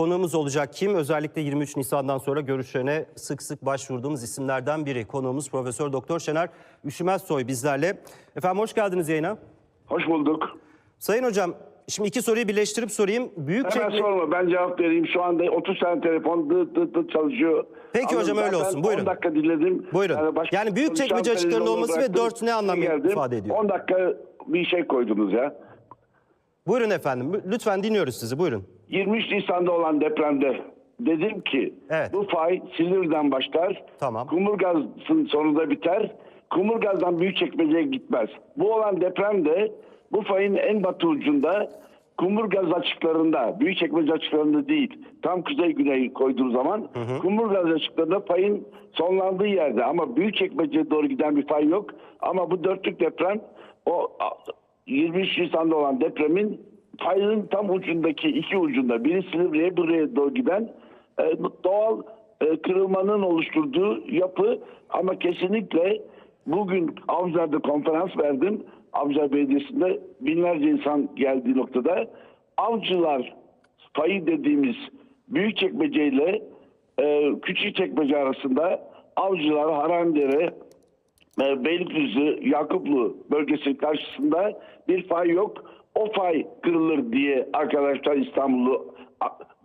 konuğumuz olacak. Kim? Özellikle 23 Nisan'dan sonra görüşlerine sık sık başvurduğumuz isimlerden biri. Konuğumuz Profesör Doktor Şener Üşümezsoy bizlerle. Efendim hoş geldiniz yayına. Hoş bulduk. Sayın hocam şimdi iki soruyu birleştirip sorayım. Hemen Büyükçekmece... sorma ben cevap vereyim. Şu anda 30 tane telefon dıt dıt dıt çalışıyor. Peki hocam, öyle olsun. Buyurun. 10 dakika dinledim. Buyurun. Yani Büyükçekmece konuşan açıklarında televizyonu olması ve bıraktım. dört ne anlam Geldim. ifade ediyor? 10 dakika bir şey koydunuz ya. Buyurun efendim lütfen dinliyoruz sizi buyurun. 23 Nisan'da olan depremde dedim ki Evet. bu fay Silivri'den başlar. Tamam. Kumurgaz'ın sonunda biter. Kumurgaz'dan Büyükçekmece'ye gitmez. Bu olan depremde bu fayın en batı ucunda Kumurgaz açıklarında, Büyükçekmece açıklarında değil, tam kuzey güney koyduğu zaman Kumurgaz açıklarında fayın sonlandığı yerde ama Büyükçekmece'ye doğru giden bir fay yok. Ama bu dörtlük deprem o a, 23 Nisan'da olan depremin fayın tam ucundaki iki ucunda biri Silivri'ye buraya doğru giden e, doğal e, kırılmanın oluşturduğu yapı ama kesinlikle bugün Avcılar'da konferans verdim. Avcılar Belediyesi'nde binlerce insan geldiği noktada avcılar fayı dediğimiz Büyükçekmece ile e, Küçükçekmece arasında avcılar Harandere Beylikdüzü, Yakuplu bölgesi karşısında bir fay yok. O fay kırılır diye arkadaşlar İstanbul'u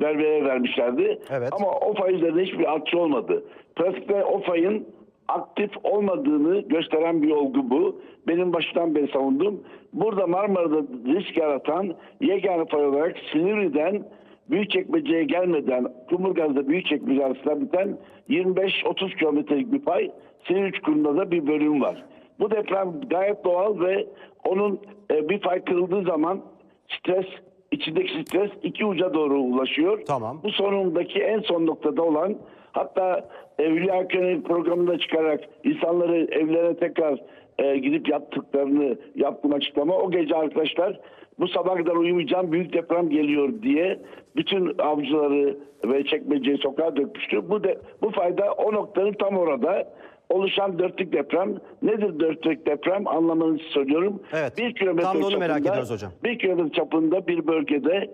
verveye vermişlerdi. Evet. Ama o fay üzerinde hiçbir atçı olmadı. Pratikte o fayın aktif olmadığını gösteren bir olgu bu. Benim baştan beri savundum. Burada Marmara'da risk yaratan yegane fay olarak Silivri'den Büyükçekmece'ye gelmeden Kumurgaz'da Büyükçekmece arasında biten 25-30 kilometrelik bir pay Silivri Çukuru'nda da bir bölüm var. Bu deprem gayet doğal ve onun e, bir fay kırıldığı zaman stres, içindeki stres iki uca doğru ulaşıyor. Tamam. Bu sonundaki en son noktada olan hatta e, Hülya Akgön'ün programında çıkarak insanları evlerine tekrar e, gidip yattıklarını yaptım açıklama. O gece arkadaşlar bu sabah kadar uyumayacağım büyük deprem geliyor diye bütün avcıları ve çekmeceyi sokağa dökmüştü. Bu de, bu fayda o noktanın tam orada oluşan dörtlük deprem. Nedir dörtlük deprem anlamanızı söylüyorum. Evet. Bir kilometre Tam da onu merak ediyoruz hocam. bir kilometre çapında bir bölgede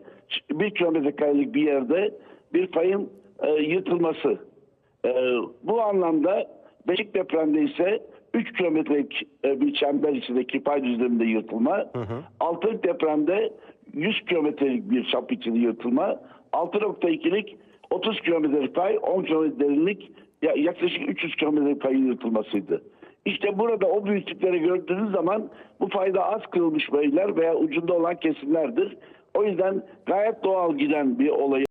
bir kilometre karelik bir yerde bir fayın e, yırtılması. E, bu anlamda Beşik depremde ise 3 kilometrelik e, bir çember içindeki pay düzleminde yırtılma. Altılık depremde 100 kilometrelik bir çap içinde yırtılma. 6.2'lik 30 kilometrelik pay 10 kilometre derinlik ya- yaklaşık 300 kilometrelik payın yırtılmasıydı. İşte burada o büyüklükleri gördüğünüz zaman bu fayda az kırılmış beyler veya ucunda olan kesimlerdir. O yüzden gayet doğal giden bir olay.